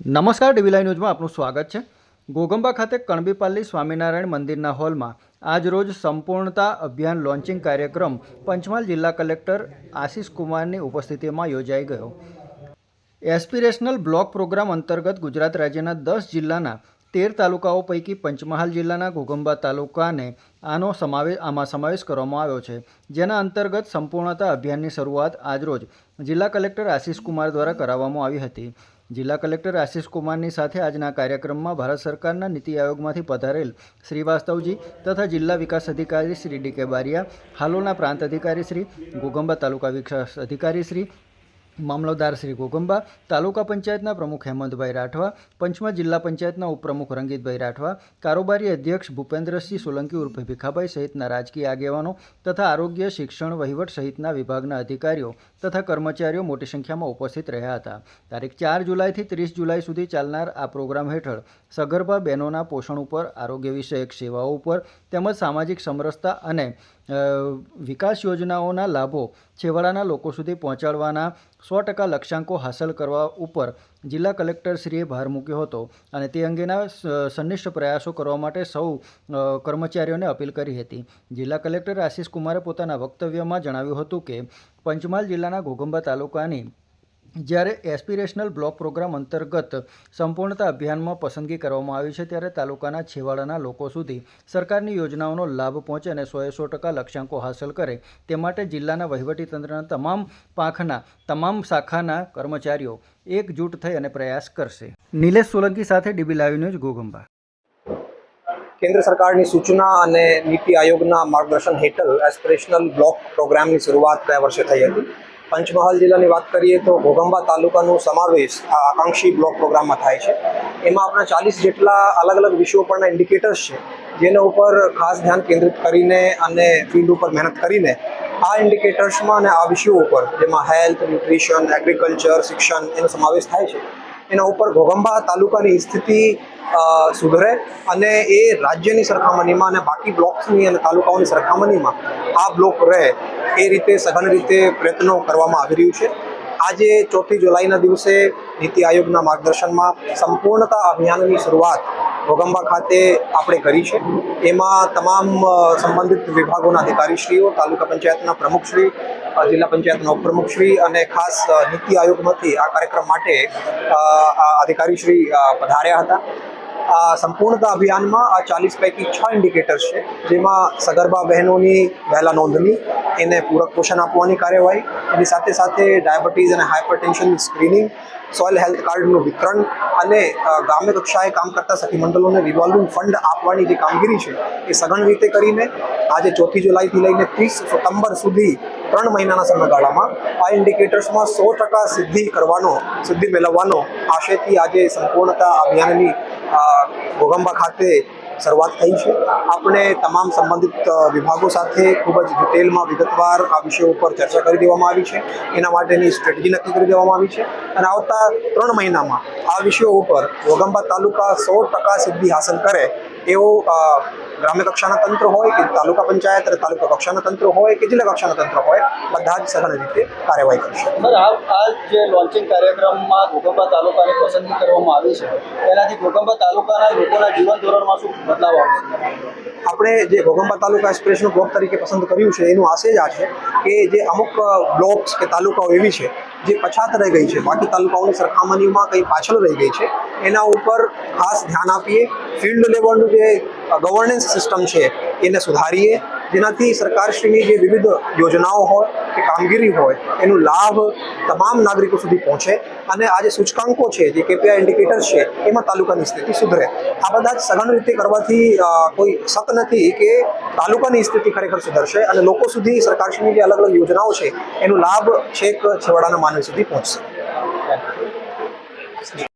નમસ્કાર ડીવીલાઈ ન્યૂઝમાં આપનું સ્વાગત છે. ગોગંબા ખાતે કણબીપાલ્લી સ્વામિનારાયણ મંદિરના હોલમાં આજરોજ સંપૂર્ણતા અભિયાન લોન્ચિંગ કાર્યક્રમ પંચમહાલ જિલ્લા કલેક્ટર આશિષ કુમારની ઉપસ્થિતિમાં યોજાઈ ગયો. એસ્પિરેશનલ બ્લોક પ્રોગ્રામ અંતર્ગત ગુજરાત રાજ્યના દસ જિલ્લાના તેર તાલુકાઓ પૈકી પંચમહાલ જિલ્લાના ઘોગંબા તાલુકાને આનો સમાવેશ આમાં સમાવેશ કરવામાં આવ્યો છે. જેના અંતર્ગત સંપૂર્ણતા અભિયાનની શરૂઆત આજરોજ જિલ્લા કલેક્ટર આશિષ કુમાર દ્વારા કરાવવામાં આવી હતી. જિલ્લા કલેક્ટર આશિષ કુમારની સાથે આજના કાર્યક્રમમાં ભારત સરકારના નીતિ આયોગમાંથી પધારેલ શ્રીવાસ્તવજી તથા જિલ્લા વિકાસ અધિકારી શ્રી ડી કે બારિયા હાલોના પ્રાંત અધિકારી શ્રી ઘોગંબા તાલુકા વિકાસ અધિકારી શ્રી મામલતદાર શ્રી ગોગંબા તાલુકા પંચાયતના પ્રમુખ હેમંતભાઈ રાઠવા પંચમા જિલ્લા પંચાયતના ઉપપ્રમુખ રંગીતભાઈ રાઠવા, કારોબારી અધ્યક્ષ ભૂપેન્દ્રસિંહ સોલંકી ઉર્ફે ભીખાભાઈ સહિતના રાજકીય આગેવાનો તથા આરોગ્ય, શિક્ષણ, વહીવટ સહિતના વિભાગના અધિકારીઓ તથા કર્મચારીઓ મોટી સંખ્યામાં ઉપસ્થિત રહ્યા હતા. તારીખ ચાર જુલાઈથી ત્રીસ જુલાઈ સુધી ચાલનાર આ પ્રોગ્રામ હેઠળ સગર્ભા બહેનોના પોષણ ઉપર, આરોગ્ય વિષયક સેવાઓ ઉપર તેમજ સામાજિક સમરસતા અને વિકાસ યોજનાઓના લાભો છેવાડાના લોકો સુધી પહોંચાડવાના સો ટકા લક્ષ્યાંકો હાંસલ કરવા ઉપર જિલ્લા કલેક્ટરશ્રીએ ભાર મૂક્યો હતો અને તે અંગેના સંનિષ્ઠ પ્રયાસો કરવા માટે સૌ કર્મચારીઓને અપીલ કરી હતી. જિલ્લા કલેક્ટર આશિષ કુમારે પોતાના વક્તવ્યમાં જણાવ્યું હતું કે, પંચમહાલ જિલ્લાના ઘોઘંબા તાલુકાની જ્યારે એસ્પિરેશનલ બ્લોક પ્રોગ્રામ અંતર્ગત સંપૂર્ણતા અભિયાનમાં પસંદગી કરવામાં આવી છે, ત્યારે તાલુકાના છેવાડાના લોકો સુધી સરકારની યોજનાઓનો લાભ પહોંચે અને સોએ સો ટકા લક્ષ્યાંકો હાંસલ કરે. તે માટે જિલ્લાના વહીવટીતંત્રના તમામ પાંખના, તમામ શાખાના કર્મચારીઓ એકજૂટ થઈ અને પ્રયાસ કરશે. નિલેશ સોલંકી સાથે ડીબી લાઈવ ન્યૂઝ ગોગંબા કેન્દ્ર સરકારની સૂચના અને નીતિ આયોગના માર્ગદર્શન હેઠળ એસ્પિરેશનલ બ્લોક પ્રોગ્રામની શરૂઆત ગયા વર્ષે થઈ હતી. પંચમહાલ જિલ્લાની વાત કરીએ તો ઘોગંબા તાલુકાનો સમાવેશ આ આકાંક્ષી બ્લોક પ્રોગ્રામમાં થાય છે. એમાં આપણા ચાલીસ જેટલા અલગ અલગ વિષયો પરના ઇન્ડિકેટર્સ છે, જેના ઉપર ખાસ ધ્યાન કેન્દ્રિત કરીને અને ફિલ્ડ ઉપર મહેનત કરીને આ ઇન્ડિકેટર્સમાં અને આ વિષયો ઉપર, જેમાં હેલ્થ ન્યુટ્રિશન એગ્રીકલ્ચર શિક્ષણ, એનો સમાવેશ થાય છે. એના ઉપર ઘોગંબા તાલુકાની સ્થિતિ સુધરે અને એ રાજ્યની સરખામણીમાં અને બાકી બ્લોક્સની અને તાલુકાઓની સરખામણીમાં આ બ્લોક રહે એ રીતે સઘન રીતે પ્રયત્નો કરવામાં આવી રહ્યું છે. આજે ચોથી જુલાઈના દિવસે નીતિ આયોગના માર્ગદર્શનમાં સંપૂર્ણતા અભિયાનની શરૂઆત ઘોગંબા ખાતે આપણે કરી છે. એમાં તમામ સંબંધિત વિભાગોના અધિકારીશ્રીઓ, તાલુકા પંચાયતના પ્રમુખશ્રી જિલ્લા પંચાયતના ઉપપ્રમુખશ્રી અને ખાસ નીતિ આયોગમાંથી આ કાર્યક્રમ માટે અધિકારીશ્રી પધાર્યા હતા. આ સંપૂર્ણતા અભિયાનમાં આ ચાલીસ પૈકી છ ઇન્ડિકેટર્સ છે, જેમાં સગર્ભા બહેનોની વહેલા નોંધણી, એને પૂરક પોષણ આપવાની કાર્યવાહી, એની સાથે સાથે ડાયાબિટીસ અને હાઇપરટેન્શનની સ્ક્રીનિંગ સોઇલ હેલ્થ કાર્ડનું વિતરણ અને ગ્રામ્ય કક્ષાએ કામ કરતા સખી મંડળોને રિવોલ્વિંગ ફંડ આપવાની જે કામગીરી છે, એ સઘન રીતે કરીને આજે ચોથી જુલાઈથી લઈને ત્રીસ સપ્ટેમ્બર સુધી ત્રણ મહિનાના સમયગાળામાં આ ઇન્ડિકેટર્સમાં સો ટકા સિદ્ધિ કરવાનો, સિદ્ધિ મેળવવાનો આશયથી આજે સંપૂર્ણતા અભિયાનની ઘોગંબા ખાતે શરૂઆત થઈ છે. આપણે તમામ સંબંધિત વિભાગો સાથે ખૂબ જ ડિટેલમાં વિગતવાર આ વિષયો ઉપર ચર્ચા કરી દેવામાં આવી છે. એના માટેની સ્ટ્રેટેજી નક્કી કરી દેવામાં આવી છે. અને આવતા ત્રણ મહિનામાં આ વિષયો ઉપર ઘોગંબા તાલુકા સો ટકા સિદ્ધિ હાંસલ કરે એવો અ, ગ્રામ્ય કક્ષાના તંત્ર હોય કે તાલુકા પંચાયત અને તાલુકા કક્ષાના તંત્ર હોય કે જિલ્લા કક્ષાના તંત્ર હોય બધા જ સઘન રીતે કાર્યવાહી કરશે સર આ જે લોન્ચિંગ કાર્યક્રમમાં ઘોગંબા તાલુકાની પસંદગી કરવામાં આવી છે એનાથી ઘોગંબા તાલુકાના લોકોના જીવન ધોરણમાં શું બદલાવ આવશે? આપણે જે ઘોગંબા તાલુકા એક્સપ્રેસનું બ્લોક તરીકે પસંદ કર્યું છે એનું આશય જ આ છે કે જે અમુક બ્લોક્સ કે તાલુકાઓ એવી છે જે પછાત રહી ગઈ છે. બાકી તાલુકાઓની સરખામણીમાં કંઈ પાછળ રહી ગઈ છે. એના ઉપર ખાસ ધ્યાન આપીએ. ફિલ્ડ લેવલનું જે ગવર્નન્સ સિસ્ટમ છે, એને સુધારીએ. જેનાથી સરકારશ્રીની જે વિવિધ યોજનાઓ હોય કે કામગીરી હોય, એનો લાભ તમામ નાગરિકો સુધી પહોંચે અને આ જે સૂચકાંકો છે, જે કેપીઆઈ ઇન્ડિકેટર છે, એમાં તાલુકાની સ્થિતિ સુધરે. આ બધા સઘન રીતે કરવાથી કોઈ શક નથી કે તાલુકાની સ્થિતિ ખરેખર સુધરશે અને લોકો સુધી સરકારશ્રીની જે અલગ અલગ યોજનાઓ છે, એનો લાભ છેક છેવાડાના માનવી સુધી પહોંચશે.